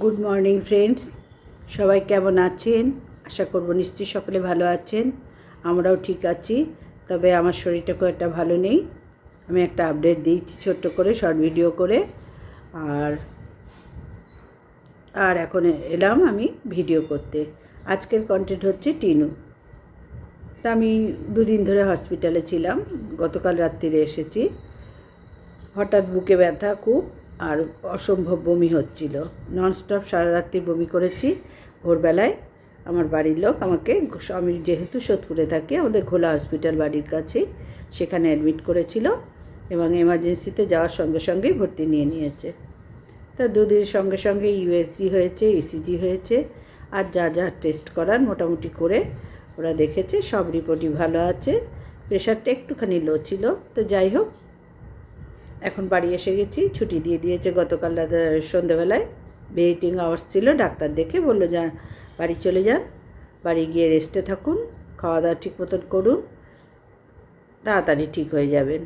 Good morning friends সবাই কেমন আছেন? আশা করব নিশ্চয়ই সকলে ভালো আছেন। আমরাও ঠিক আছি, তবে আমার শরীরটা খুব একটা ভালো নেই। আমি একটা আপডেট দিয়েছি ছোট্ট করে শর্ট ভিডিও করে। আর আর এখন এলাম আমি ভিডিও করতে। আজকের কন্টেন্ট হচ্ছে টিনু। তা আমি দুদিন ধরে হসপিটালে ছিলাম, গতকাল রাত্রিরে এসেছি। হঠাৎ বুকে ব্যথা খুব। আর অসম্ভব বমি হচ্ছিল। ননস্টপ সারা রাত্রি বমি করেছি। ভোরবেলায় আমার বাড়ির লোক আমাকে আমি যেহেতু সোদপুরে থাকি, আমাদের ঘোলা হসপিটাল বাড়ির কাছে সেখানে অ্যাডমিট করেছিল এবং এমার্জেন্সিতে যাওয়ার সঙ্গে সঙ্গেই ভর্তি নিয়ে নিয়েছে। তা দুদিনের সঙ্গে সঙ্গে ইউএসজি হয়েছে ইসিজি হয়েছে। আর যা যা টেস্ট করার মোটামুটি করে ওরা দেখেছে, সব রিপোর্টই ভালো আছে। প্রেশারটা একটুখানি লো ছিল। তো যাই হোক এখন বাড়ি এসে গেছি, ছুটি দিয়ে দিয়েছে গতকাল রাতে সন্ধেবেলায়। ভিজিটিং আওয়ার্স ছিল, ডাক্তার দেখে বলল, যা, বাড়ি চলে যান, বাড়ি গিয়ে রেস্টে থাকুন, খাওয়া দাওয়া ঠিক মতন করুন, তাড়াতাড়ি ঠিক হয়ে যাবেন।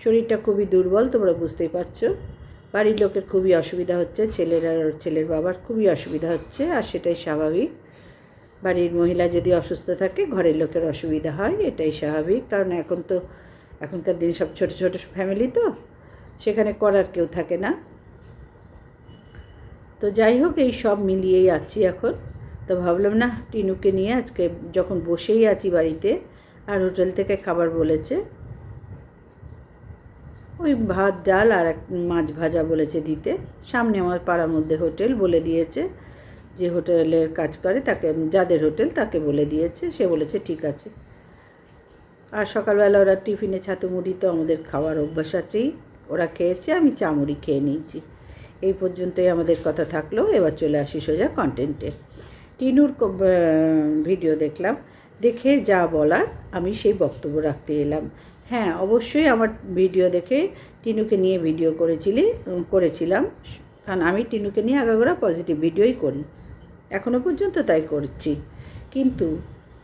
শরীরটা খুবই দুর্বল, তোমরা বুঝতেই পারছ। বাড়ির লোকের খুবই অসুবিধা হচ্ছে, ছেলের আর ছেলের বাবার খুবই অসুবিধা হচ্ছে, আর সেটাই স্বাভাবিক। বাড়ির মহিলা যদি অসুস্থ থাকে, ঘরের লোকের অসুবিধা হয়, এটাই স্বাভাবিক। কারণ এখন তো এখনকার দিনে সব ছোট ছোট ফ্যামিলি তো, সেখানে করার কেউ থাকে না। তো যাই হোক, এই সব মিলিয়েই আছি এখন। তো ভাবলাম না, টিনুকে নিয়ে আজকে যখন বসেই আছি বাড়িতে, আর হোটেল থেকে খাবার বলেছে, ওই ভাত, ডাল আর এক মাছ ভাজা বলেছে দিতে। সামনে আমার পাড়ার মধ্যে হোটেল বলে দিয়েছে, যে হোটেলের কাজ করে, তাকে, যাদের হোটেল তাকে বলে দিয়েছে। সে বলেছে, ঠিক আছে। আর সকালবেলা ওরা টিফিনে ছাতু মুড়ি তো আমাদের খাওয়ার অভ্যাস আছেই। ওরা খেয়েছে, আমি চা মুড়ি খেয়ে নিয়েছি। এই পর্যন্তই আমাদের কথা থাকল। এবার চলে আসি সোজা কন্টেন্টে টিনুর ভিডিও দেখলাম। দেখে যা বলার, আমি সেই বক্তব্য রাখতে এলাম। হ্যাঁ অবশ্যই আমার ভিডিও দেখে টিনুকে নিয়ে ভিডিও করেছিলি করেছিলাম। কারণ আমি টিনুকে নিয়ে আগাগোড়া পজিটিভ ভিডিওই করি। এখনও পর্যন্ত তাই করছি। কিন্তু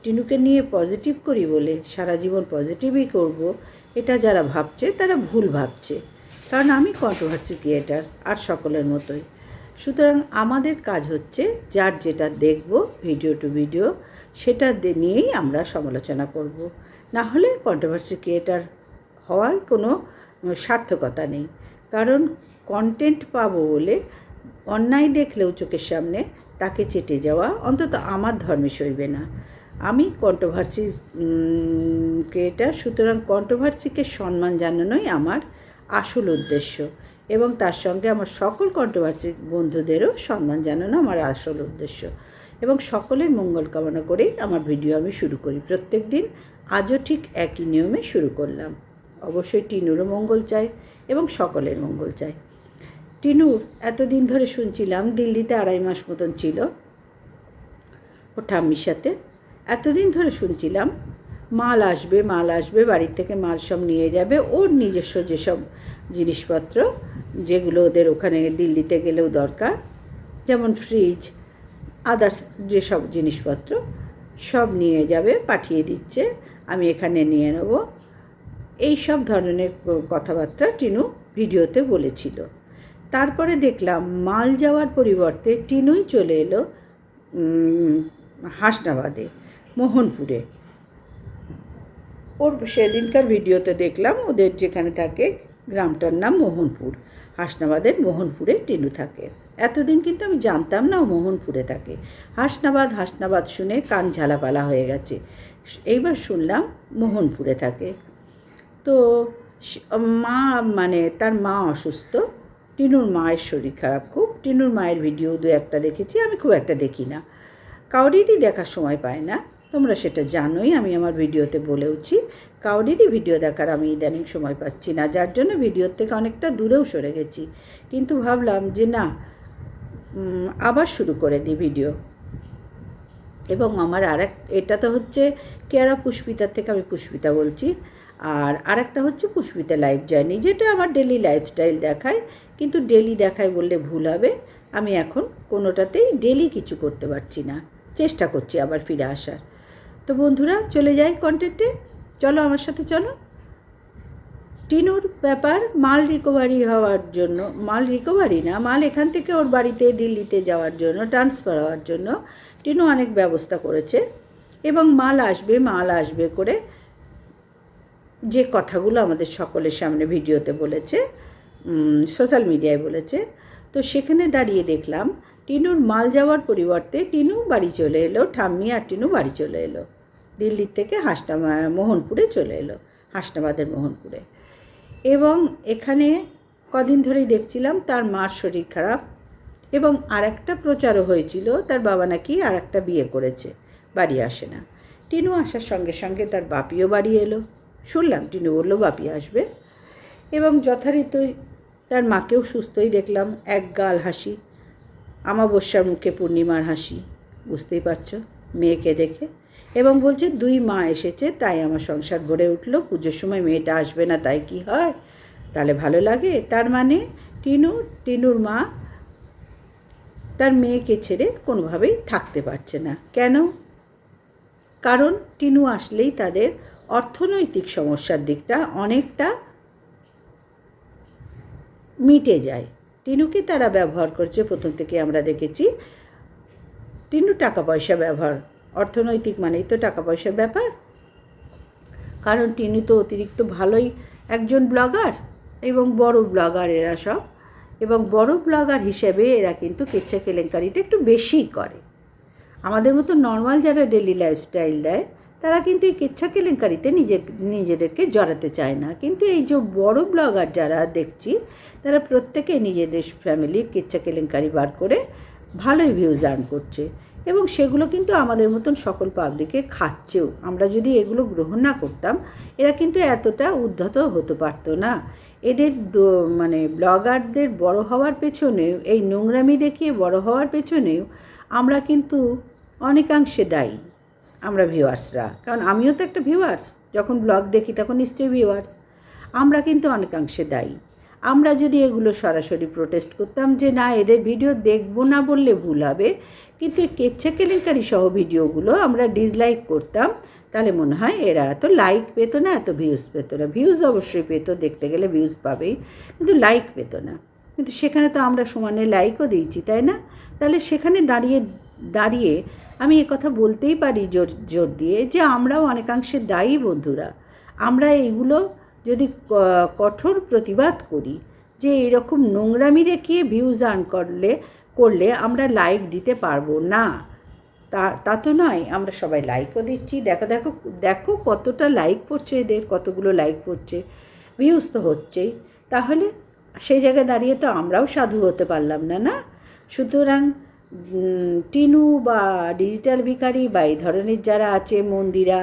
টিনুকে নিয়ে পজিটিভ করি বলে সারা জীবন পজিটিভই করব, এটা যারা ভাবছে তারা ভুল ভাবছে। কারণ আমি কন্ট্রোভার্সি ক্রিয়েটার আর সকলের মতোই। সুতরাং আমাদের কাজ হচ্ছে যার যেটা দেখব ভিডিও টু ভিডিও সেটা নিয়েই আমরা সমালোচনা করব। না হলে কন্ট্রোভার্সি ক্রিয়েটার হওয়ার কোনো সার্থকতা নেই। কারণ কন্টেন্ট পাবো বলে অন্যায় দেখলেও চোখের সামনে তাকে চেটে যাওয়া অন্তত আমার ধর্মে সইবে না। আমি কন্ট্রোভার্সি ক্রিয়েটার সুতরাং কন্ট্রোভার্সিকে সম্মান জানানোই আমার আসল উদ্দেশ্য এবং তার সঙ্গে আমার সকল কন্ট্রোভার্সি বন্ধুদেরও সম্মান জানানো আমার আসল উদ্দেশ্য এবং সকলের মঙ্গল কামনা করেই আমার ভিডিও আমি শুরু করি। প্রত্যেক দিন আজও ঠিক একই নিয়মে শুরু করলাম। অবশ্যই টিনুরও মঙ্গল চাই এবং সকলের মঙ্গল চাই। টিনুর এতদিন ধরে শুনছিলাম, দিল্লিতে আড়াই মাস মতন ছিল। ও ঠাম্মির সাথে এতদিন ধরে শুনছিলাম, মাল আসবে মাল আসবে, বাড়ির থেকে মাল সব নিয়ে যাবে, ওর নিজস্ব যেসব জিনিসপত্র, যেগুলো ওদের ওখানে দিল্লিতে গেলেও দরকার, যেমন ফ্রিজ আদার্স যেসব জিনিসপত্র, সব নিয়ে যাবে, পাঠিয়ে দিচ্ছে, আমি এখানে নিয়ে নেব। এই সব ধরনের কথাবার্তা টিনু ভিডিওতে বলেছিল। তারপরে দেখলাম, মাল যাওয়ার পরিবর্তে টিনুই চলে এলো হাসনাবাদে। মোহনপুরে। ওর সেদিনকার ভিডিওতে দেখলাম ওদের যেখানে থাকে গ্রামটার নাম মোহনপুর। হাসনাবাদের মোহনপুরে টিনু থাকে। এতদিন কিন্তু আমি জানতাম না ও মোহনপুরে থাকে। হাসনাবাদ হাসনাবাদ শুনে কান ঝালাপালা হয়ে গেছে। এইবার শুনলাম মোহনপুরে থাকে। তো মা মানে তার মা অসুস্থ। টিনুর মায়ের শরীর খারাপ খুব। টিনুর মায়ের ভিডিও দু একটা দেখেছি, আমি খুব একটা দেখি না। কাউরিরই দেখার সময় পায় না। তোমরা সেটা জানোই, আমি আমার ভিডিওতে বলেওছি। কাউরিরই ভিডিও দেখার আমি ইদানিং সময় পাচ্ছি না, যার জন্য ভিডিওর থেকে অনেকটা দূরেও সরে গেছি। কিন্তু ভাবলাম যে না আবার শুরু করে দিই ভিডিও। এবং আমার আরেক, এটা তো হচ্ছে কেয়ারা পুষ্পিতার থেকে আমি পুষ্পিতা বলছি, আর আরেকটা হচ্ছে পুষ্পিতা লাইফ জার্নি, যেটা আমার ডেলি লাইফস্টাইল দেখায়, কিন্তু ডেলি দেখায় বললে ভুল হবে। আমি এখন কোনোটাতেই ডেলি কিছু করতে পারছি না, চেষ্টা করছি আবার ফিরে আসার। তো বন্ধুরা, চলে যাই কন্টেন্টে চলো আমার সাথে চলো। টিনুর ব্যাপার, মাল রিকভারি হওয়ার জন্য, মাল রিকভারি না, মাল এখান থেকে ওর বাড়িতে, দিল্লিতে যাওয়ার জন্য ট্রান্সফার হওয়ার জন্য টিনু অনেক ব্যবস্থা করেছে এবং মাল আসবে মাল আসবে করে যে কথাগুলো আমাদের সকলের সামনে ভিডিওতে বলেছে সোশ্যাল মিডিয়ায় বলেছে। তো সেখানে দাঁড়িয়ে দেখলাম, টিনুর মাল যাওয়ার পরিবর্তে টিনু বাড়ি চলে এলো, ঠাম্মি আর টিনু বাড়ি চলে এলো। দিল্লির থেকে হাসনা মোহনপুরে চলে এলো, হাসনাবাদের মোহনপুরে। এবং এখানে কদিন ধরেই দেখছিলাম তার মার শরীর খারাপ এবং আর একটা প্রচারও হয়েছিল, তার বাবা নাকি আর একটা বিয়ে করেছে, বাড়ি আসে না। টিনু আসার সঙ্গে সঙ্গে তার বাপিও বাড়ি এলো। শুনলাম টিনু বলল, বাপি আসবে? এবং যথারীতি তার মাকেও সুস্থই দেখলাম, এক গাল হাসি, আমাবস্যার মুখে পূর্ণিমার হাসি, বুঝতেই পারছ, মেয়েকে দেখে। এবং বলছে, দুই মা এসেছে, তাই আমার সংসার গড়ে উঠল। পুজোর সময় মেয়েটা আসবে না, তাই কি হয়? তাহলে ভালো লাগে। তার মানে টিনু, টিনুর মা তার মেয়েকে ছেড়ে কোনোভাবেই থাকতে পারছে না। কেন? কারণ টিনু আসলেই তাদের অর্থনৈতিক সমস্যার দিকটা অনেকটা মিটে যায়। টিনুকে তারা ব্যবহার করছে। প্রথম থেকে আমরা দেখেছি, টিনু টাকা পয়সা ব্যবহার অর্থনৈতিক মানেই তো টাকা পয়সার ব্যাপার। কারণ টিনু তো অতিরিক্ত ভালোই একজন ব্লগার এবং বড় ব্লগার এরা সব। এবং বড় ব্লগার হিসেবে এরা কিন্তু কেচ্ছা কেলেঙ্কারিটা একটু বেশিই করে। আমাদের মতো নর্মাল যারা ডেলি লাইফস্টাইল দেয়, তারা কিন্তু এই কেচ্ছা কেলেঙ্কারিতে নিজের নিজেদেরকে জড়াতে চায় না। কিন্তু এই যে বড় ব্লগার যারা দেখছি, তারা প্রত্যেকে নিজেদের ফ্যামিলির কেচ্ছা কেলেঙ্কারি বার করে ভালোই ভিউজ আর্ন করছে। এবং সেগুলো কিন্তু আমাদের মতন সকল পাবলিকে খাচ্ছেও। আমরা যদি এগুলো গ্রহণ না করতাম, এরা কিন্তু এতটা উদ্ধত হতে পারতো না। এদের মানে ব্লগারদের বড় হওয়ার পেছনেও, এই নোংরামি দেখিয়ে বড় হওয়ার পেছনেও আমরা কিন্তু অনেকাংশে দায়ী, আমরা ভিউয়ার্সরা কারণ আমিও তো একটা ভিউয়ার্স যখন ব্লগ দেখি তখন নিশ্চয়ই ভিউয়ার্স আমরা কিন্তু অনেকাংশে দায়ী। আমরা যদি এগুলো সরাসরি প্রোটেস্ট করতাম যে না, এদের ভিডিও দেখব না বললে ভুল হবে, কিন্তু কেচ্ছা কেলেঙ্কারি সহ ভিডিওগুলো আমরা ডিসলাইক করতাম, তাহলে মনে হয় এরা এত লাইক পেতো না, এত ভিউজ পেতো না। ভিউজ অবশ্যই পেতো, দেখতে গেলে ভিউজ পাবেই, কিন্তু লাইক পেতো না। কিন্তু সেখানে তো আমরা সমানে লাইকও দিয়েছি, তাই না? তাহলে সেখানে দাঁড়িয়ে দাঁড়িয়ে আমি কথা বলতেই পারি জোর জোর দিয়ে যে আমরাও অনেকাংশে দায়ী বন্ধুরা। আমরা এইগুলো যদি কঠোর প্রতিবাদ করি যে এরকম নোংরামি দেখিয়ে ভিউজ আর্ন করলে করলে আমরা লাইক দিতে পারব না। তা তা তো নয়, আমরা সবাই লাইকও দিচ্ছি। দেখো দেখো দেখো কতটা লাইক পড়ছে এদের, কতগুলো লাইক পড়ছে। ভিউজ তো হচ্ছেই। তাহলে সেই জায়গায় দাঁড়িয়ে তো আমরাও সাধু হতে পারলাম না না? সুতরাং টিনু বা ডিজিটাল ভিকারি বা এই ধরনের যারা আছে, মন্দিরা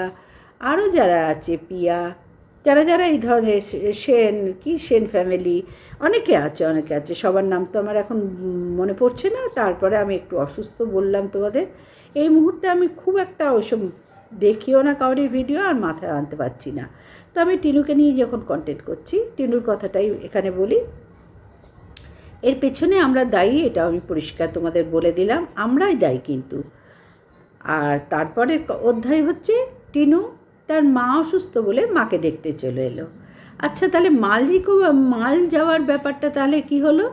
আরও যারা আছে, পিয়া যারা যারা এই ধরনের সেন, কি সেন ফ্যামিলি, অনেকে আছে অনেকে আছে, সবার নাম তো আমার এখন মনে পড়ছে না, তারপরে আমি একটু অসুস্থ বললাম তোমাদের। এই মুহূর্তে আমি খুব একটা ওইসব দেখিও না কাউরির ভিডিও আর মাথায় আনতে পারছি না। তো আমি টিনুকে নিয়ে যখন কন্টেন্ট করছি, টিনুর কথাটাই এখানে বলি। এর পেছনে আমরা দায়ী, এটা আমি পরিষ্কার তোমাদের বলে দিলাম, আমরাই দায়ী কিন্তু। আর তারপরের অধ্যায় হচ্ছে, টিনু তার মা অসুস্থ বলে মাকে দেখতে চলে এলো। আচ্ছা তাহলে মাল রিকো মাল যাওয়ার ব্যাপারটা তাহলে কি হলো?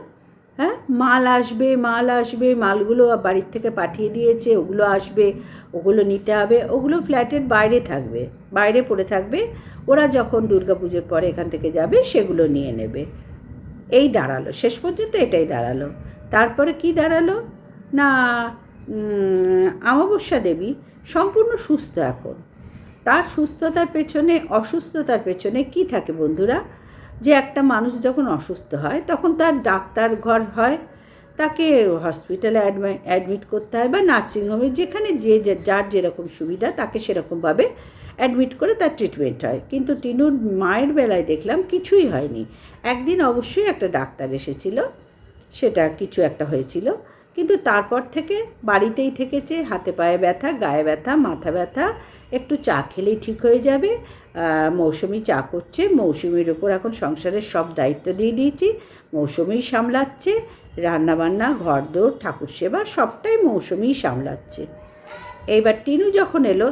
হ্যাঁ? মাল আসবে মাল আসবে, মালগুলো বাড়ির থেকে পাঠিয়ে দিয়েছে, ওগুলো আসবে, ওগুলো নিতে হবে, ওগুলো ফ্ল্যাটের বাইরে থাকবে, বাইরে পড়ে থাকবে। ওরা যখন দুর্গাপুজোর পরে এখান থেকে যাবে, সেগুলো নিয়ে নেবে। এই দাঁড়াল, শেষ পর্যন্ত এটাই দাঁড়াল। তারপরে কি দাঁড়াল? না আমাবস্যা দেবী, সম্পূর্ণ সুস্থ এখন। তার সুস্থতার পেছনে, অসুস্থতার পেছনে কি থাকে বন্ধুরা? যে একটা মানুষ যখন অসুস্থ হয়, তখন তার ডাক্তার ঘর হয়, তাকে হসপিটালে অ্যাডমিট করতে হয় বা নার্সিংহোমে যেখানে যে যার যেরকম সুবিধা, তাকে সেরকমভাবে অ্যাডমিট করে তার ট্রিটমেন্ট হয়। কিন্তু টিনুর মায়ের বেলায় দেখলাম কিছুই হয়নি। একদিন অবশ্যই একটা ডাক্তার এসেছিল, সেটা কিছু একটা হয়েছিল, কিন্তু তারপর থেকে বাড়িতেই থেকেছে, হাতে পায়ে ব্যথা, গায়ে ব্যথা, মাথা ব্যথা একটু চা খেলেই ঠিক হয়ে যাবে। মৌসুমি চা করছে। মৌসুমির ওপর এখন সংসারের সব দায়িত্ব দিয়ে দিয়েছি। মৌসুমিই সামলাচ্ছে। রান্নাবান্না ঘর ঘরদোর, ঠাকুর সেবা, সবটাই মৌসুমিই সামলাচ্ছে। এইবার টিনু যখন এলো,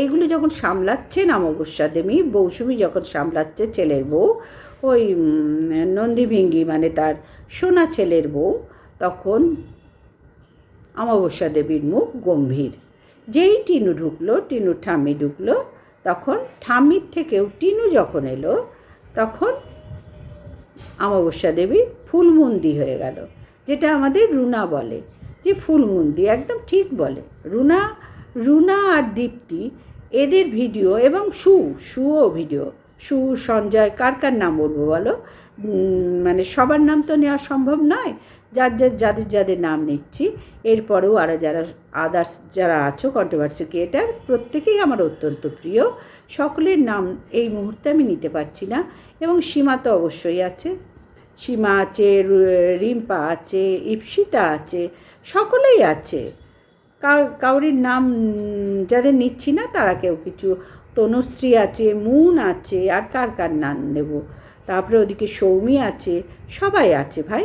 এইগুলো যখন সামলাচ্ছেন অমাবস্যা দেবী, মৌসুমি যখন সামলাচ্ছে ছেলের বউ, ওই নন্দীভিঙ্গি মানে তার সোনা ছেলের বউ, তখন অমাবস্যা দেবীর মুখ গম্ভীর। যেই টিনু ঢুকলো টিনু ঠাম্মি ঢুকলো, তখন ঠাম্মির থেকেও টিনু যখন এলো, তখন অমাবস্যা দেবী ফুলমন্দি হয়ে গেল, যেটা আমাদের রুনা বলে। যে ফুলমন্দি একদম ঠিক বলে। রুনা রুনা আর দীপ্তি এদের ভিডিও এবং সু, সুও ভিডিও। সু, সঞ্জয়, কার কার নাম বলব বলো? মানে সবার নাম তো নেওয়া সম্ভব নয়। যার যার যাদের যাদের নাম নিচ্ছি, এরপরেও আরও যারা আদার্স যারা আছো কন্ট্রোভার্সি ক্রিয়েটার প্রত্যেকেই আমার অত্যন্ত প্রিয়। সকলের নাম এই মুহূর্তে আমি নিতে পারছি না এবং সীমা তো অবশ্যই আছে। সীমা আছে রিম্পা আছে, ইপসিতা আছে, সকলেই আছে। কাউরির নাম যাদের নিচ্ছি না, তারা কেউ কিছু, তনুশ্রী আছে, মুন আছে, আর কার কার নাম নেব? তারপরে ওদিকে সৌমি আছে, সবাই আছে ভাই।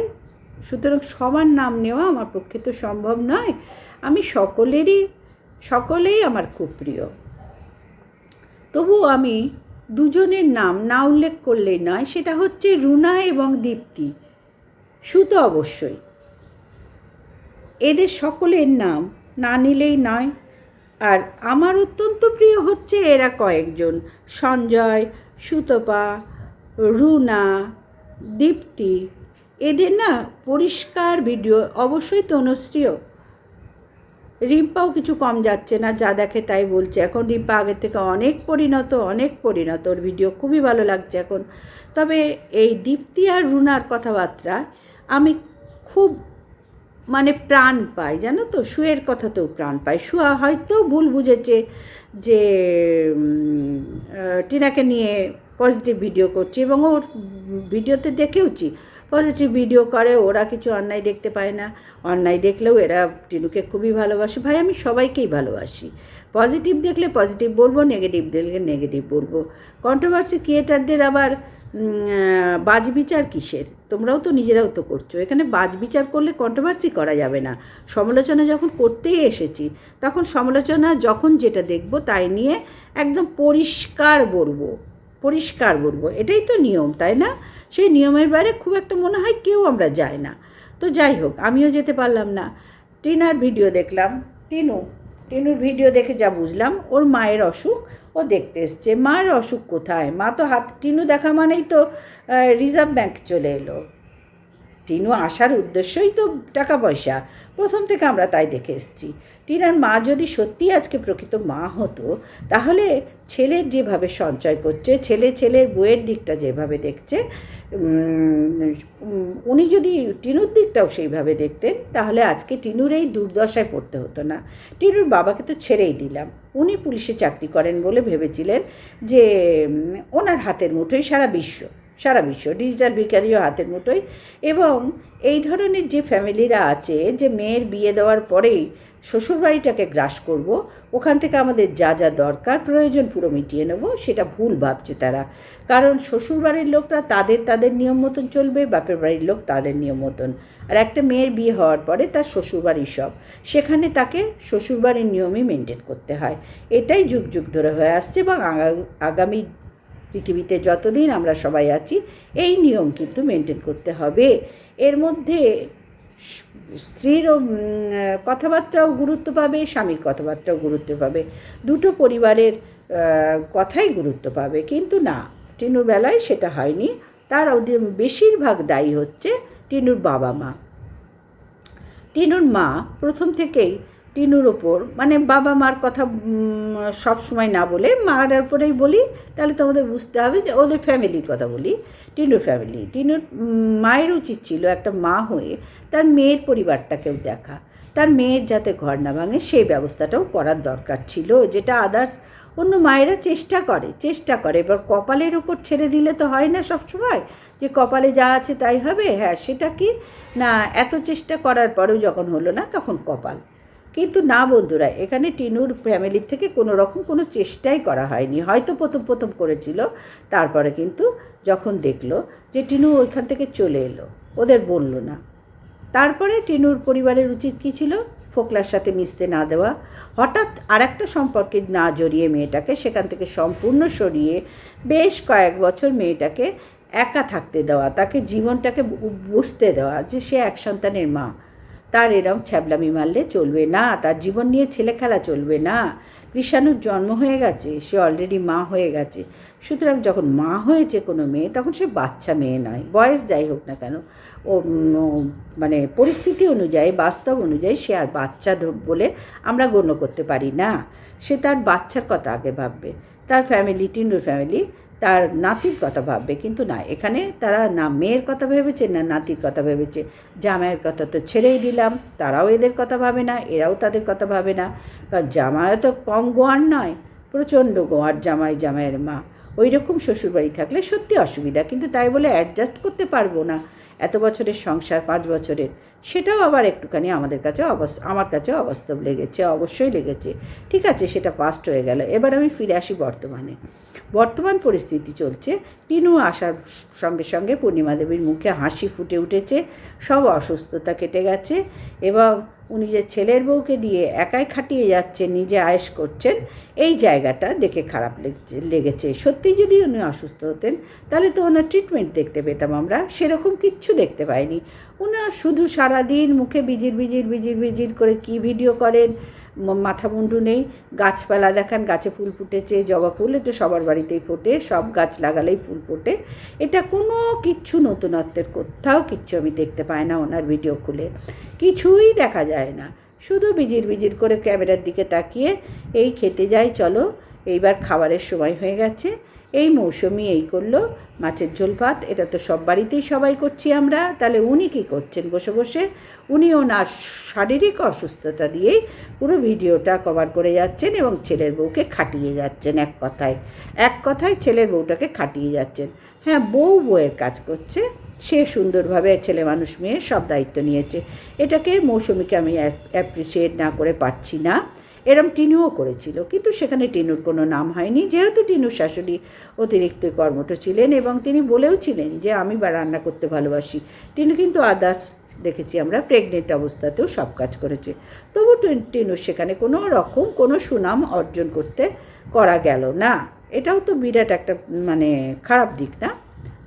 সুতরাং সবার নাম নেওয়া আমার পক্ষে তো সম্ভব নয়। আমি সকলেরই, সকলেই আমার খুব প্রিয়। তবুও আমি দুজনের নাম না উল্লেখ করলেই নয়, সেটা হচ্ছে রুনা এবং দীপ্তি। সুতো অবশ্যই। এদের সকলের নাম না নিলেই নয়। আর আমার অত্যন্ত প্রিয় হচ্ছে এরা কয়েকজন। সঞ্জয়, সুতপা, রুনা, দীপ্তি এদের না পরিষ্কার ভিডিও, অবশ্যই তনুশ্রীও। রিম্পাও কিছু কম যাচ্ছে না, যা দেখে তাই বলছে। এখন রিম্পা আগের থেকে অনেক পরিণত অনেক পরিণত। ওর ভিডিও খুবই ভালো লাগছে এখন। তবে এই দীপ্তি আর রুনার কথাবার্তা আমি খুব মানে প্রাণ পাই, জানো তো? শুয়ের কথাতেও প্রাণ পাই। শুয়া হয়তো ভুল বুঝেছে যে টিনাকে নিয়ে পজিটিভ ভিডিও করছি এবং ওর ভিডিওতে দেখেওছি। পজিটিভ ভিডিও করে, ওরা কিছু অন্যায় দেখতে পায় না। অন্যায় দেখলেও এরা টিনুকে খুবই ভালোবাসে। ভাই, আমি সবাইকেই ভালোবাসি। পজিটিভ দেখলে পজিটিভ বলব নেগেটিভ দেখলে নেগেটিভ বলব। কন্ট্রোভার্সি ক্রিয়েটারদের আবার বাজ বিচার কিসের? তোমরাও তো নিজেরাও তো করছ। এখানে বাজ বিচার করলে কন্ট্রোভার্সি করা যাবে না। সমালোচনা যখন করতেই এসেছি, তখন সমালোচনা যখন যেটা দেখব তাই নিয়ে একদম পরিষ্কার বলব। পরিষ্কার বলব। এটাই তো নিয়ম, তাই না? সেই নিয়মের বাইরে খুব একটা মনে হয় কেউ আমরা যাই না। তো যাই হোক, আমিও যেতে পারলাম না। টিনার ভিডিও দেখলাম, টিনু, টিনুর ভিডিও দেখে যা বুঝলাম, ওর মায়ের অসুখ, ও দেখতে এসছে। মায়ের অসুখ কোথায়? মা তো হাত, টিনু দেখা মানেই তো রিজার্ভ ব্যাঙ্ক চলে এলো। টিনু আসার উদ্দেশ্যই তো টাকা পয়সা প্রথম থেকে আমরা তাই দেখে এসেছি। টিনার মা যদি সত্যি আজকে প্রকৃত মা হতো, তাহলে ছেলের যেভাবে সঞ্চয় করছে, ছেলে ছেলের বইয়ের দিকটা যেভাবে দেখছে উনি যদি টিনুর দিকটাও সেইভাবে দেখতেন, তাহলে আজকে টিনুর এই দুর্দশায় পড়তে হতো না। টিনুর বাবাকে তো ছেড়েই দিলাম। উনি পুলিশে চাকরি করেন বলে ভেবেছিলেন যে ওনার হাতের মুঠোয় সারা বিশ্ব সারা বিশ্ব ডিজিটাল ভিকারিও হাতের মুঠোয়। এবং এই ধরনের যে ফ্যামিলিরা আছে, যে মেয়ের বিয়ে দেওয়ার পরেই শ্বশুরবাড়িটাকে গ্রাস করব, ওখান থেকে আমাদের যা যা দরকার প্রয়োজন পুরো মিটিয়ে নেব, সেটা ভুল ভাবছে তারা। কারণ শ্বশুরবাড়ির লোকরা তাদের তাদের নিয়ম মতন চলবে, বাপের বাড়ির লোক তাদের নিয়ম মতন। আর একটা মেয়ের বিয়ে হওয়ার পরে তার শ্বশুরবাড়ির সব। সেখানে তাকে শ্বশুরবাড়ির নিয়মই মেনটেন করতে হয়। এটাই যুগ যুগ ধরে হয়ে আসছে এবং আগামী পৃথিবীতে যতদিন আমরা সবাই আছি, এই নিয়ম কিন্তু মেনটেন করতে হবে। এর মধ্যে স- স্ত্রীরও কথাবার্তাও গুরুত্ব পাবে, স্বামীর কথাবার্তাও গুরুত্ব পাবে। দুটো পরিবারের কথাই গুরুত্ব পাবে। কিন্তু না, টিনুর বেলায় সেটা হয়নি। তার বেশিরভাগ দায়ী হচ্ছে টিনুর বাবা মা। টিনুর মা প্রথম থেকেই টিনুর ওপর। মানে বাবা মার কথা সব সময় না বলে মার ওপরেই বলি, তাহলে তোমাদের বুঝতে হবে যে ওদের ফ্যামিলির কথা বলি। টিনুর ফ্যামিলি, টিনুর মায়ের উচিত ছিল একটা মা হয়ে তার মেয়ের পরিবারটাকেও দেখা। তার মেয়ের যাতে ঘর না ভাঙে, সেই ব্যবস্থাটাও করার দরকার ছিল, যেটা আদার্স অন্য মায়েরা চেষ্টা করে চেষ্টা করে। এবার কপালের ওপর ছেড়ে দিলে তো হয় না সব সময় যে কপালে যা আছে তাই হবে। হ্যাঁ সেটা কি? না, এত চেষ্টা করার পরেও যখন হলো না, তখন কপাল। কিন্তু না বন্ধুরা, এখানে টিনুর ফ্যামিলির থেকে কোনো রকম কোনো চেষ্টাই করা হয়নি। হয়তো প্রথম প্রথম করেছিল, তারপরে কিন্তু যখন দেখল যে টিনু ওইখান থেকে চলে এলো, ওদের বলল না। তারপরে টিনুর পরিবারের উচিত কী ছিল? ফোকলার সাথে মিশতে না দেওয়া। হঠাৎ আর একটা সম্পর্কে না জড়িয়ে মেয়েটাকে সেখান থেকে সম্পূর্ণ সরিয়ে বেশ কয়েক বছর মেয়েটাকে একা থাকতে দেওয়া, তাকে জীবনটাকে বুঝতে দেওয়া যে সে এক সন্তানের মা। তার এরম ছ্যাবলামি মারলে চলবে না, তার জীবন নিয়ে ছেলে খেলা চলবে না। কৃষাণুর জন্ম হয়ে গেছে, সে অলরেডি মা হয়ে গেছে। সুতরাং যখন মা হয়েছে কোনো মেয়ে, তখন সে বাচ্চা মেয়ে নয়, বয়স যাই হোক না কেন। ও মানে পরিস্থিতি অনুযায়ী, বাস্তব অনুযায়ী সে আর বাচ্চা বলে আমরা গণ্য করতে পারি না। সে তার বাচ্চার কথা আগে ভাববে। তার ফ্যামিলি টিন্ডুর ফ্যামিলি তার নাতির কথা ভাববে, কিন্তু না, এখানে তারা না মেয়ের কথা ভেবেছে, না নাতির কথা ভেবেছে। জামাইয়ের কথা তো ছেড়েই দিলাম, তারাও এদের কথা ভাবে না, এরাও তাদের কথা ভাবে না। কারণ জামাইও তো কম গোয়ার নয়, প্রচণ্ড গোয়ার জামাই, জামাইয়ের মা। ওই রকম শ্বশুরবাড়ি থাকলে সত্যি অসুবিধা, কিন্তু তাই বলে অ্যাডজাস্ট করতে পারব না। এত বছরের সংসার, পাঁচ বছরের, সেটাও আবার একটুখানি আমাদের কাছে অবস আমার কাছে অবাস্তব লেগেছে, অবশ্যই লেগেছে। ঠিক আছে, সেটা পাস্ট হয়ে গেল। এবার আমি ফিরে আসি বর্তমানে। বর্তমান পরিস্থিতি চলছে। টিনু আসার সঙ্গে সঙ্গে পূর্ণিমা দেবীর মুখে হাসি ফুটে উঠেছে। সব অসুস্থতা কেটে গেছে। এবং উনি যে ছেলের বউকে দিয়ে একাই খাটিয়ে যাচ্ছেন, নিজে আয়েস করছেন, এই জায়গাটা দেখে খারাপ লেগেছে সত্যি যদি উনি অসুস্থ হতেন, তাহলে তো ওনার ট্রিটমেন্ট দেখতে পেতাম আমরা। সেরকম কিচ্ছু দেখতে পাইনি। ওনার শুধু সারাদিন মুখে বিজির বিজির বিজির বিজির করে কি ভিডিও করেন মাথা মুন্ডু নেই, গাছপালা দেখান, গাছে ফুল ফুটেছে, জবা ফুল, এটা সবার বাড়িতেই ফোটে, সব গাছ লাগালেই ফুল ফোটে। এটা কোনো কিচ্ছু নতুনত্বের, কোথাও কিচ্ছু আমি দেখতে পাই না ওনার ভিডিও খুলে। কিছুই দেখা যায় না। শুধু বিজির বিজির করে ক্যামেরার দিকে তাকিয়ে, এই খেতে যাই, চলো, এইবার খাবারের সময় হয়ে গেছে। এই মৌসুমি এই করল। মাছের ঝোল ভাত এটা তো সব বাড়িতেই সবাই করছি আমরা। তাহলে উনি কী করছেন বসে বসে? উনি ওনার শারীরিক অসুস্থতা দিয়েই পুরো ভিডিওটা কভার করে যাচ্ছেন এবং ছেলের বউকে খাটিয়ে যাচ্ছেন এক কথায়। এক কথায় ছেলের বউটাকে খাটিয়ে যাচ্ছেন। হ্যাঁ বউ বউয়ের কাজ করছে। সে সুন্দরভাবে ছেলে মানুষ মেয়ে সব দায়িত্ব নিয়েছে। এটাকে মৌসুমিকে আমি অ্যাপ্রিসিয়েট না করে পারছি না। এরম টিনুও করেছিল। কিন্তু সেখানে টিনুর কোনো নাম হয়নি। যেহেতু টিনুর শাশুড়ি অতিরিক্ত কর্মঠ ছিলেন এবং তিনি বলেও ছিলেন যে, আমি বা রান্না করতে ভালোবাসি। টিনু কিন্তু আদার্স, দেখেছি আমরা, প্রেগনেন্ট অবস্থাতেও সব কাজ করেছে। তবু টিন- টিনুর সেখানে কোনো রকম, কোনো সুনাম অর্জন করতে করা গেল না। এটাও তো বিরাট একটা মানে খারাপ দিক না?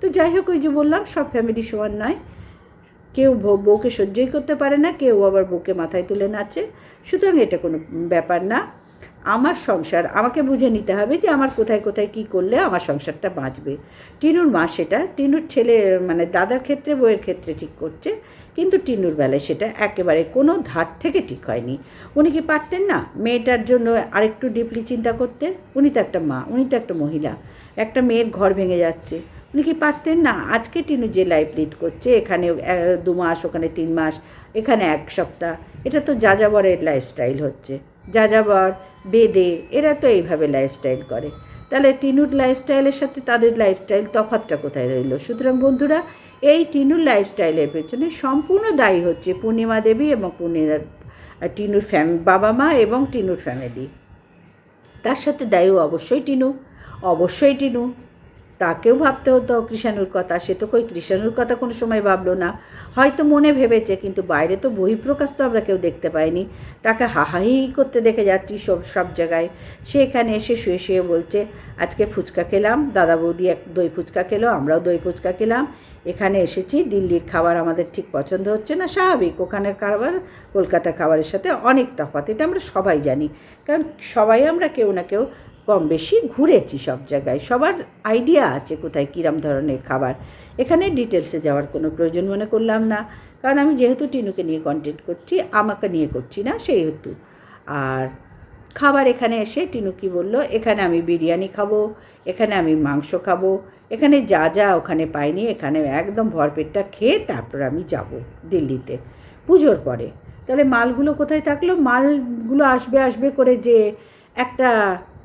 তো যাই হোক, ওই যে বললাম, সব ফ্যামিলি সমান নয়। কেউ বউকে সহ্যই করতে পারে না, কেউ আবার বউকে মাথায় তুলে নাচে। সুতরাং এটা কোনো ব্যাপার না। আমার সংসার, আমাকে বুঝে নিতে হবে যে আমার কোথায় কোথায় কি করলে আমার সংসারটা বাঁচবে। টিনুর মা সেটা, টিনুর ছেলে মানে দাদার ক্ষেত্রে, বউয়ের ক্ষেত্রে ঠিক করছে। কিন্তু টিনুর বেলায় সেটা একেবারে কোনো ধার থেকে ঠিক হয়নি। উনি কি পারতেন না মেয়েটার জন্য আরেকটু ডিপলি চিন্তা করতে উনি তো একটা মা, উনি তো একটা মহিলা। একটা মেয়ের ঘর ভেঙে যাচ্ছে। উনি কি পারতেন? না, আজকে টিনু যে লাইফ লিড করছে এখানে দু মাস, ওখানে তিন মাস, এখানে এক সপ্তাহ। এটা তো যাযাবরের লাইফস্টাইল হচ্ছে। যাযাবর, বেদে, এরা তো এইভাবে লাইফস্টাইল করে। তাহলে টিনুর লাইফস্টাইলের সাথে তাদের লাইফস্টাইল তফাতটা কোথায় রইল? সুতরাং বন্ধুরা, এই টিনুর লাইফস্টাইলের পেছনে সম্পূর্ণ দায়ী হচ্ছে পূর্ণিমা দেবী এবং পূর্ণিমা টিনুর ফ্যাম বাবা মা এবং টিনুর ফ্যামিলি তার সাথে দায়ী অবশ্যই টিনু। অবশ্যই টিনু। তাকেও ভাবতে হতো, কৃষাণুর কথা। সে তো কই কৃষাণুর কথা কোনো সময় ভাবলো না। হয়তো মনে ভেবেছে, কিন্তু বাইরে তো বহিঃপ্রকাশ তো আমরা কেউ দেখতে পাইনি। তাকে হাহাহি করতে দেখে যাচ্ছি সব সব জায়গায়। সে এখানে এসে শুয়ে শুয়ে বলছে, আজকে ফুচকা খেলাম। দাদা বৌদি এক দই ফুচকা খেলো, আমরাও দই ফুচকা খেলাম। এখানে এসেছি, দিল্লির খাবার আমাদের ঠিক পছন্দ হচ্ছে না, স্বাভাবিক। ওখানের খাবার, কলকাতার খাবারের সাথে অনেক তফাৎ। এটা আমরা সবাই জানি। কারণ সবাই আমরা কেউ না কেউ কম বেশি ঘুরেছি সব জায়গায়। সবার আইডিয়া আছে কোথায় কীরম ধরনের খাবার। এখানে ডিটেলসে যাওয়ার কোনো প্রয়োজন মনে করলাম না। কারণ আমি যেহেতু টিনুকে নিয়ে কন্টেন্ট করছি, আমাকে নিয়ে করছি না সেই হেতু আর খাবার এখানে এসে টিনু কি বলল, এখানে আমি বিরিয়ানি খাব, এখানে আমি মাংস খাব, এখানে যা যা ওখানে পাইনি, এখানে একদম ভরপেটটা খেয়ে তারপর আমি যাব দিল্লিতে পুজোর পরে। তাহলে মালগুলো কোথায় থাকল? মালগুলো আসবে আসবে করে যে একটা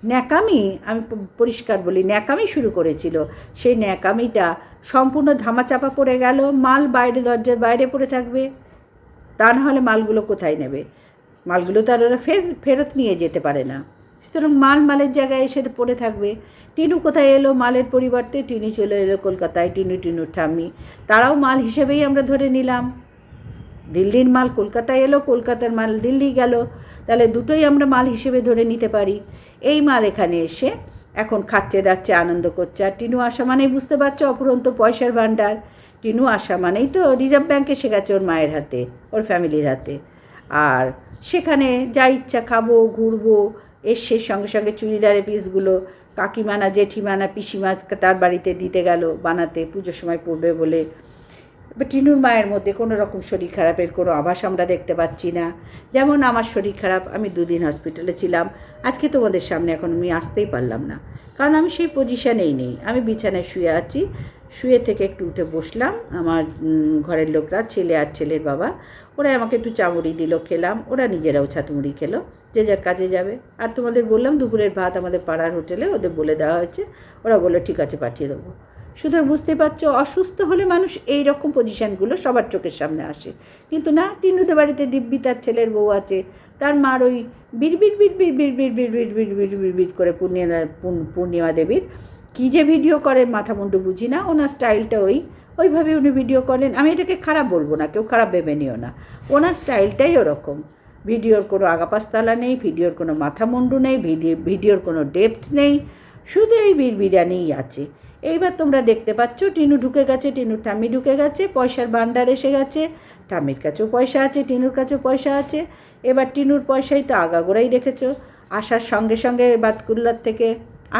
ন্যাকামি, আমি পরিষ্কার বলি, ন্যাকামি শুরু করেছিল। সেই ন্যাকামিটা সম্পূর্ণ ধামাচাপা পড়ে গেল, মাল বাইরে, দরজার বাইরে পড়ে থাকবে। তা না হলে মালগুলো কোথায় নেবে? মালগুলো তো আর ওরা ফের, ফেরত নিয়ে যেতে পারে না। সুতরাং মাল মালের জায়গায় এসে পড়ে থাকবে। টিনু কোথায় এলো? মালের পরিবর্তে টিনু চলে এলো কলকাতায়, টিনু, টিনুর ঠাম্মি। তারাও মাল হিসেবেই আমরা ধরে নিলাম। দিল্লির মাল কলকাতায় এলো, কলকাতার মাল দিল্লি গেল। তাহলে দুটোই আমরা মাল হিসেবে ধরে নিতে পারি। এই মাল এখানে এসে এখন খাচ্ছে, দাচ্ছে, আনন্দ করছে। আর টিনু আসা মানেই বুঝতে পারছ, অফুরন্ত পয়সার ভাণ্ডার। টিনু আসা মানেই তো রিজার্ভ ব্যাঙ্কে সে গেছে ওর মায়ের হাতে, ওর ফ্যামিলির হাতে। আর সেখানে যা ইচ্ছা খাব, ঘুরবো এসে সঙ্গে সঙ্গে চুড়িদারের পিসগুলো, কাকিমানা, জেঠিমানা, পিসিমা তার বাড়িতে দিতে গেল, বানাতে, পুজোর সময় পড়বে বলে এবার টিনুর মায়ের মধ্যে কোনো রকম শরীর খারাপের কোনো আভাস আমরা দেখতে পাচ্ছি না। যেমন আমার শরীর খারাপ, আমি দুদিন হসপিটালে ছিলাম। আজকে তোমাদের সামনে এখন আমি আসতেই পারলাম না। কারণ আমি সেই পজিশানেই নেই। আমি বিছানায় শুয়ে আছি। শুয়ে থেকে একটু উঠে বসলাম। আমার ঘরের লোকরা, ছেলে আর ছেলের বাবা ওরা আমাকে একটু চামড়ি দিল, খেলাম। ওরা নিজেরাও ছাতুমুড়ি খেলো। যে যার কাজে যাবে। আর তোমাদের বললাম, দুপুরের ভাত আমাদের পাড়ার হোটেলে ওদের বলে দেওয়া হয়েছে। ওরা বলল, ঠিক আছে, পাঠিয়ে দেবো। সুতরাং বুঝতে পারছ অসুস্থ হলে মানুষ এই রকম পজিশানগুলো সবার চোখের সামনে আসে কিন্তু না টিনুদের বাড়িতে দিব্যি তার ছেলের বউ আছে তার মার ওই বিড়বিড় বিড়বিড় বিড়বিড় বিড়বিড় বিড়বিড় বিড়বিড় করে পূর্ণিমা পূর্ণিমা দেবীর কী যে ভিডিও করেন মাথা মুন্ডু বুঝি না ওনার স্টাইলটা ওই ওইভাবে উনি ভিডিও করেন আমি এটাকে খারাপ বলব না কেউ খারাপ ভেবে নিও না ওনার স্টাইলটাই ওরকম ভিডিওর কোনো আগাপাস্তালা নেই ভিডিওর কোনো মাথা মুন্ডু নেই ভিডিওর কোনো ডেপথ নেই শুধু এই বিড়বিড়ানিই আছে এইবার তোমরা দেখতে পাচ্ছ, টিনু ঢুকে গেছে, টিনুর ঠাম্মি ঢুকে গেছে, পয়সার ভাণ্ডার এসে গেছে, ঠাম্মির কাছেও পয়সা আছে, টিনুর কাছেও পয়সা আছে। এবার টিনুর পয়সাই তো আগাগোড়াই দেখেছ। আসার সঙ্গে সঙ্গে বাতকুল্লার থেকে,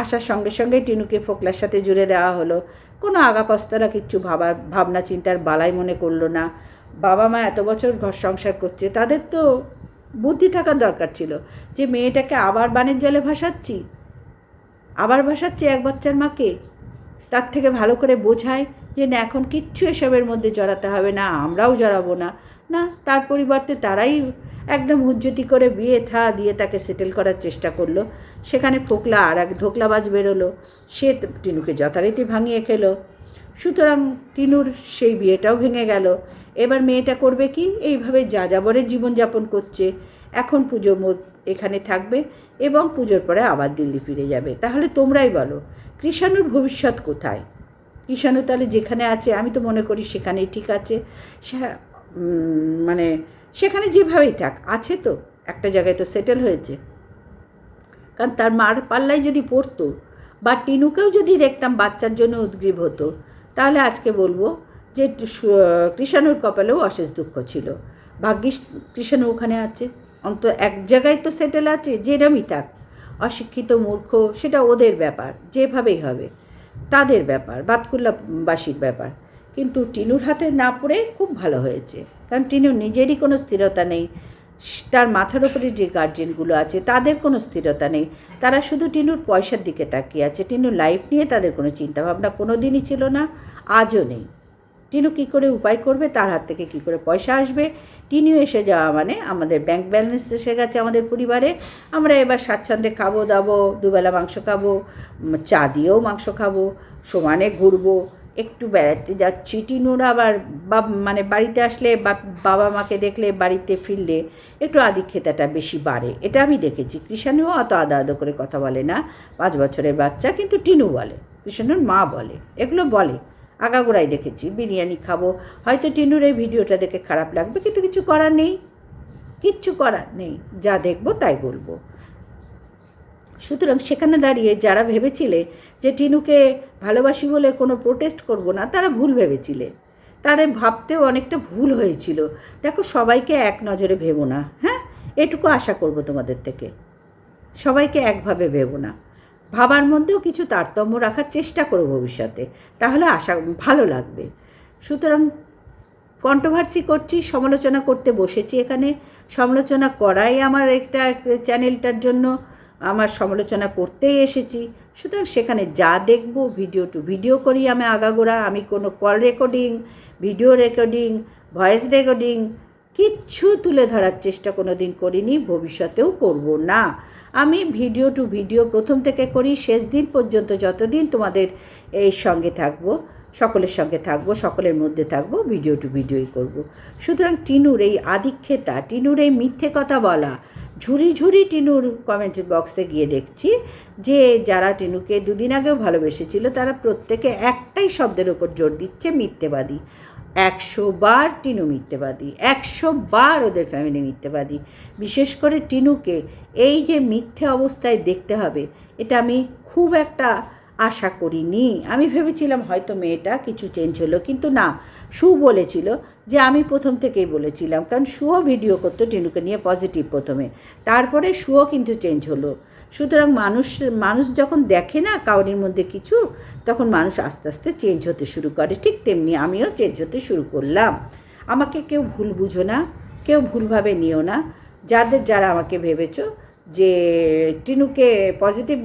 আসার সঙ্গে সঙ্গে টিনুকে ফোকলার সাথে জুড়ে দেওয়া হলো। কোনো আগাপস্তরা কিচ্ছু ভাবা, ভাবনা চিন্তার বালাই মনে করল না। বাবা মা এত বছর ঘর সংসার করছে, তাদের তো বুদ্ধি থাকার দরকার ছিল যে মেয়েটাকে আবার বানের জলে ভাসাচ্ছি। আবার ভাসাচ্ছি এক বাচ্চার মাকে? তার থেকে ভালো করে বোঝায় যে না, এখন কিচ্ছু এসবের মধ্যে জড়াতে হবে না, আমরাও জড়াবো না। না, তার পরিবর্তে তারাই একদম হুজ্জতি করে বিয়ে থা দিয়ে তাকে সেটেল করার চেষ্টা করল। সেখানে ফোকলা আর এক ধোকলাবাজ বেরোলো। সে টিনুকে যথারীতি ভাঙিয়ে খেলো। সুতরাং টিনুর সেই বিয়েটাও ভেঙে গেল। এবার মেয়েটা করবে কি? এইভাবে যা যাবরের জীবনযাপন করছে। এখন পুজো এখানে থাকবে এবং পুজোর পরে আবার দিল্লি ফিরে যাবে। তাহলে তোমরাই বলো কৃষাণুর ভবিষ্যৎ কোথায়? কৃষাণু তাহলে যেখানে আছে, আমি তো মনে করি সেখানেই ঠিক আছে। সে মানে সেখানে যেভাবেই থাক, আছে তো, একটা জায়গায় তো সেটেল হয়েছে। কারণ তার মার পাল্লায় যদি পড়তো বা টিনুকেও যদি দেখতাম বাচ্চার জন্য উদ্গ্রীব হতো, তাহলে আজকে বলব যে কৃষাণুর কপালেও অশেষ দুঃখ ছিল। ভাগ্যিস কৃষাণু ওখানে আছে অন্ত এক জায়গায় তো সেটেল আছে, যেরমই থাক। অশিক্ষিত মূর্খ, সেটা ওদের ব্যাপার, যেভাবেই হবে, তাদের ব্যাপার, বাতকুল্লাবাসীর ব্যাপার। কিন্তু টিনুর হাতে না পড়ে খুব ভালো হয়েছে, কারণ টিনুর নিজেরই কোনো স্থিরতা নেই। তার মাথার উপরে যে গার্জেনগুলো আছে, তাদের কোনো স্থিরতা নেই। তারা শুধু টিনুর পয়সার দিকে তাকিয়ে আছে। টিনুর লাইফ নিয়ে তাদের কোনো চিন্তাভাবনা কোনো দিনই ছিল না, আজও নেই। টিনু কী করে উপায় করবে? তার হাত থেকে কী করে পয়সা আসবে? টিনু এসে যাওয়া মানে আমাদের ব্যাংক ব্যালেন্স এসে গেছে আমাদের পরিবারে। আমরা এবার স্বাচ্ছন্দ্যে খাব, দাবো, দুবেলা মাংস খাব চা দিয়েও মাংস খাব, সমানে ঘুরবো, একটু বেড়াতে যাচ্ছি। টিনুর আবার বাব মানে বাড়িতে আসলে বা- বাবা মাকে দেখলে বাড়িতে ফিরলে একটু আদিক্ষেতাটা বেশি বাড়ে। এটা আমি দেখেছি। কৃষাণুও অত আদা আদা করে কথা বলে না। পাঁচ বছরের বাচ্চা, কিন্তু টিনু বলে, কৃষাণুর মা বলে, এগুলো বলে। আগাগোড়াই দেখেছি। বিরিয়ানি খাব। হয়তো টিনুর এই ভিডিওটা দেখে খারাপ লাগবে, কিন্তু কিছু করার নেই। কিচ্ছু করার নেই। যা দেখব তাই বলব। সুতরাং সেখানে দাঁড়িয়ে যারা ভেবেছিলে যে টিনুকে ভালোবাসি বলে কোনো প্রোটেস্ট করব না, তারা ভুল ভেবেছিলে। তাদের ভাবতেও অনেকটা ভুল হয়েছিল। দেখো, সবাইকে এক নজরে ভেবো না হ্যাঁ? এটুকু আশা করব তোমাদের থেকে। সবাইকে একভাবে ভেবো না। ভাবার মধ্যেও কিছু তারতম্য রাখার চেষ্টা করো ভবিষ্যতে। তাহলে আশা, ভালো লাগবে। সুতরাং কন্ট্রোভার্সি করছি, সমালোচনা করতে বসেছি এখানে। সমালোচনা করাই আমার একটা চ্যানেলটার জন্য আমার সমালোচনা করতেই এসেছি। সুতরাং সেখানে যা দেখব ভিডিও টু ভিডিও করি আমি আগাগোড়া। আমি কোনো call recording video recording voice recording কিচ্ছু তুলে ধরার চেষ্টা কোনো দিন করিনি, ভবিষ্যতেও করব না আমি ভিডিও টু ভিডিও প্রথম থেকে করি, শেষ দিন পর্যন্ত যতদিন তোমাদের এই সঙ্গে থাকব, সকলের সঙ্গে থাকব, সকলের মধ্যে থাকব, ভিডিও টু ভিডিওই করব। সুতরাং টিনুর এই আদিক্ষেতা টিনুর এই মিথ্যে কথা বলা, ঝুড়ি ঝুড়ি টিনুর কমেন্ট বক্সে গিয়ে দেখছি যে, যারা টিনুকে দুদিন আগেও ভালোবেসেছিল, তারা প্রত্যেকে একটাই শব্দের ওপর জোর দিচ্ছে মিথ্যেবাদী একশো বার টিনু মিথ্যেবাদী, একশো বার ওদের ফ্যামিলি মিথ্যেবাদী। বিশেষ করে টিনুকে এই যে মিথ্যে অবস্থায় দেখতে হবে, এটা আমি খুব একটা আশা করিনি। আমি ভেবেছিলাম হয়তো মেয়েটা কিছু চেঞ্জ হলো, কিন্তু না, সু বলেছিল যে আমি প্রথম থেকেই বলেছিলাম, কারণ সুও ভিডিও করতো টিনুকে নিয়ে পজিটিভ প্রথমে। তারপরে সুও কিন্তু চেঞ্জ হলো। সুতরাং মানুষ মানুষ যখন দেখে না কাউরির মধ্যে কিছু, তখন মানুষ আস্তে আস্তে চেঞ্জ হতে শুরু করে। ঠিক তেমনি আমিও চেঞ্জ হতে শুরু করলাম। আমাকে কেউ ভুল বুঝো না, কেউ ভুলভাবে নিও না। যাদের যারা আমাকে ভেবেছো যে টিনুকে পজিটিভ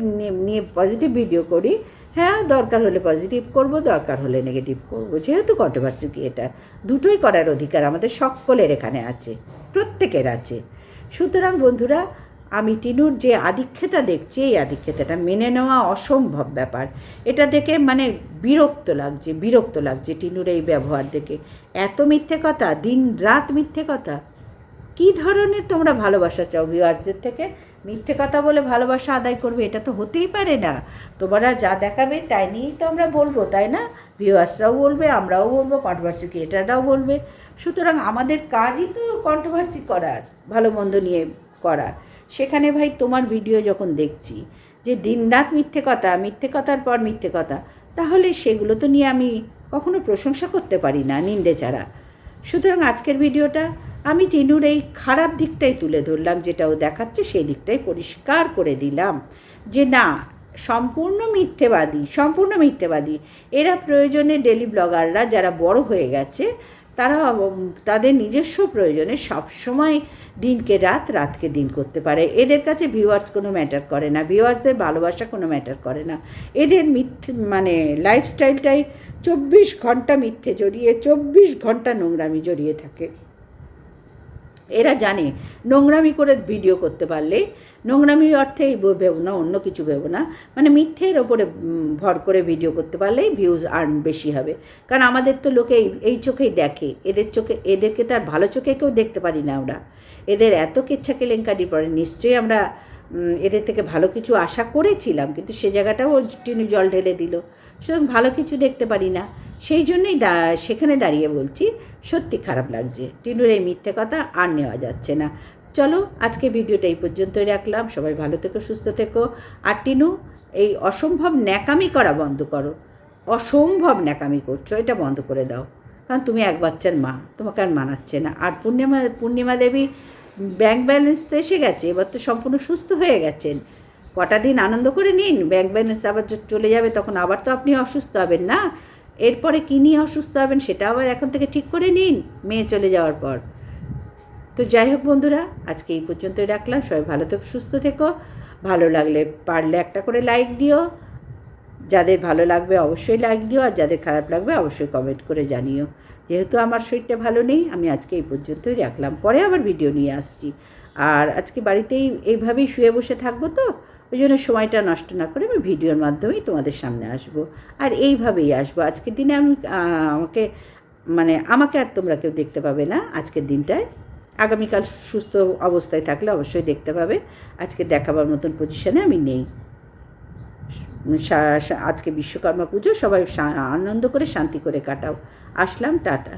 নিয়ে পজিটিভ ভিডিও করি হ্যাঁ দরকার হলে পজিটিভ করব, দরকার হলে নেগেটিভ করব। যেহেতু কন্ট্রোভার্সি কি এটা, দুটোই করার অধিকার আমাদের সকলের এখানে আছে, প্রত্যেকের আছে। সুতরাং বন্ধুরা আমি টিনুর যে আধিক্ষেতা দেখছি, এই আধিক্ষেতাটা মেনে নেওয়া অসম্ভব ব্যাপার। এটা দেখে মানে বিরক্ত লাগছে বিরক্ত লাগছে টিনুর এই ব্যবহার দেখে। এত মিথ্যে কথা, দিন রাত মিথ্যে কথা। কী ধরনের তোমরা ভালোবাসা চাও ভিউয়ার্সদের থেকে? মিথ্যে কথা বলে ভালোবাসা আদায় করবে, এটা তো হতেই পারে না। তোমরা যা দেখাবে, তাই নিয়েই তো আমরা বলব, তাই না? ভিউয়ার্সরাও বলবে, আমরাও বলব কন্ট্রোভার্সি ক্রিয়েটাররাও বলবে। সুতরাং আমাদের কাজই তো কন্ট্রোভার্সি করার, ভালো মন্দ নিয়ে করার। সেখানে ভাই তোমার ভিডিও যখন দেখছি যে দিনরাত মিথ্যে কথা, মিথ্যে কথার পর মিথ্যে কথা, তাহলে সেগুলো তো নিয়ে আমি কখনো প্রশংসা করতে পারি না নিন্দে ছাড়া। সুতরাং আজকের ভিডিওটা আমি টিনুর এই খারাপ দিকটাই তুলে ধরলাম, যেটা ও দেখাচ্ছে সেই দিকটাই পরিষ্কার করে দিলাম যে না, সম্পূর্ণ মিথ্যেবাদী সম্পূর্ণ মিথ্যেবাদী। এরা প্রয়োজনে ডেলি ব্লগাররা যারা বড় হয়ে গেছে, তারা, তাদের নিজস্ব প্রয়োজনে সবসময় দিনকে রাত, রাতকে দিন করতে পারে। এদের কাছে ভিউয়ার্স কোনো ম্যাটার করে না। ভিউয়ার্সদের ভালোবাসা কোনো ম্যাটার করে না। এদের মিথ্যে মানে লাইফস্টাইলটাই চব্বিশ ঘণ্টা মিথ্যে জড়িয়ে, চব্বিশ ঘণ্টা নোংরামি জড়িয়ে থাকে। এরা জানে, নোংরামি করে ভিডিও করতে পারলে, নোংরামি অর্থে এই না, অন্য কিছু ভেবো না। মানে মিথ্যের ওপরে ভর করে ভিডিও করতে পারলেই ভিউজ আর্ন বেশি হবে। কারণ আমাদের তো লোকে এই- চোখেই দেখে। এদের চোখে, এদেরকে তো আর ভালো চোখে কেউ দেখতে পারি না আমরা। এদের এত কেচ্ছা কেলেঙ্কারি পরে নিশ্চয়ই আমরা এদের থেকে ভালো কিছু আশা করেছিলাম, কিন্তু সে জায়গাটাও টিনু জল ঢেলে দিল। সুতরাং ভালো কিছু দেখতে পারি না। সেই জন্যই দা, সেখানে দাঁড়িয়ে বলছি, সত্যি খারাপ লাগছে। টিনুর এই মিথ্যে কথা আর নেওয়া যাচ্ছে না। চলো, আজকে ভিডিওটা এই পর্যন্তই রাখলাম। সবাই ভালো থেকো, সুস্থ থেকো। আর টিনু, এই অসম্ভব ন্যাকামি করা বন্ধ করো। অসম্ভব ন্যাকামি করছ, এটা বন্ধ করে দাও। কারণ তুমি এক বাচ্চার মা, তোমাকে আর মানাচ্ছে না। আর পূর্ণিমা পূর্ণিমা দেবী ব্যাংক ব্যালেন্স তো এসে গেছে, এবার তো সম্পূর্ণ সুস্থ হয়ে গেছেন। কটা দিন আনন্দ করে নিন ব্যাংক ব্যালেন্স আবার চলে যাবে, তখন আবার তো আপনি অসুস্থ হবেন না। এরপরে কী নিয়ে অসুস্থ হবেন সেটা আবার এখন থেকে ঠিক করে নিন, মেয়ে চলে যাওয়ার পর। তো যাই হোক বন্ধুরা, আজকে এই পর্যন্তই রাখলাম। সবাই ভালো থেকো, সুস্থ থেকো। ভালো লাগলে পারলে একটা করে লাইক দিও। যাদের ভালো লাগবে অবশ্যই লাইক দিও, আর যাদের খারাপ লাগবে অবশ্যই কমেন্ট করে জানিও। যেহেতু আমার শরীরটা ভালো নেই, আমি আজকে এই পর্যন্তই রাখলাম। পরে আবার ভিডিও নিয়ে আসছি। আর আজকে বাড়িতেই এইভাবেই শুয়ে বসে থাকব তো? ওই জন্য সময়টা নষ্ট না করে আমি ভিডিওর মাধ্যমেই তোমাদের সামনে আসব। আর এইভাবেই আসব। আজকের দিনে আমি আমাকে মানে আমাকে আর তোমরা কেউ দেখতে পাবে না আজকের দিনটায়। আগামীকাল সুস্থ অবস্থায় থাকলে অবশ্যই দেখতে পাবে। আজকে দেখাবার মতন পজিশনে আমি নেই। আজকে বিশ্বকর্মা পুজো। সবাই আনন্দ করে, শান্তি করে কাটাও। আসলাম, টাটা।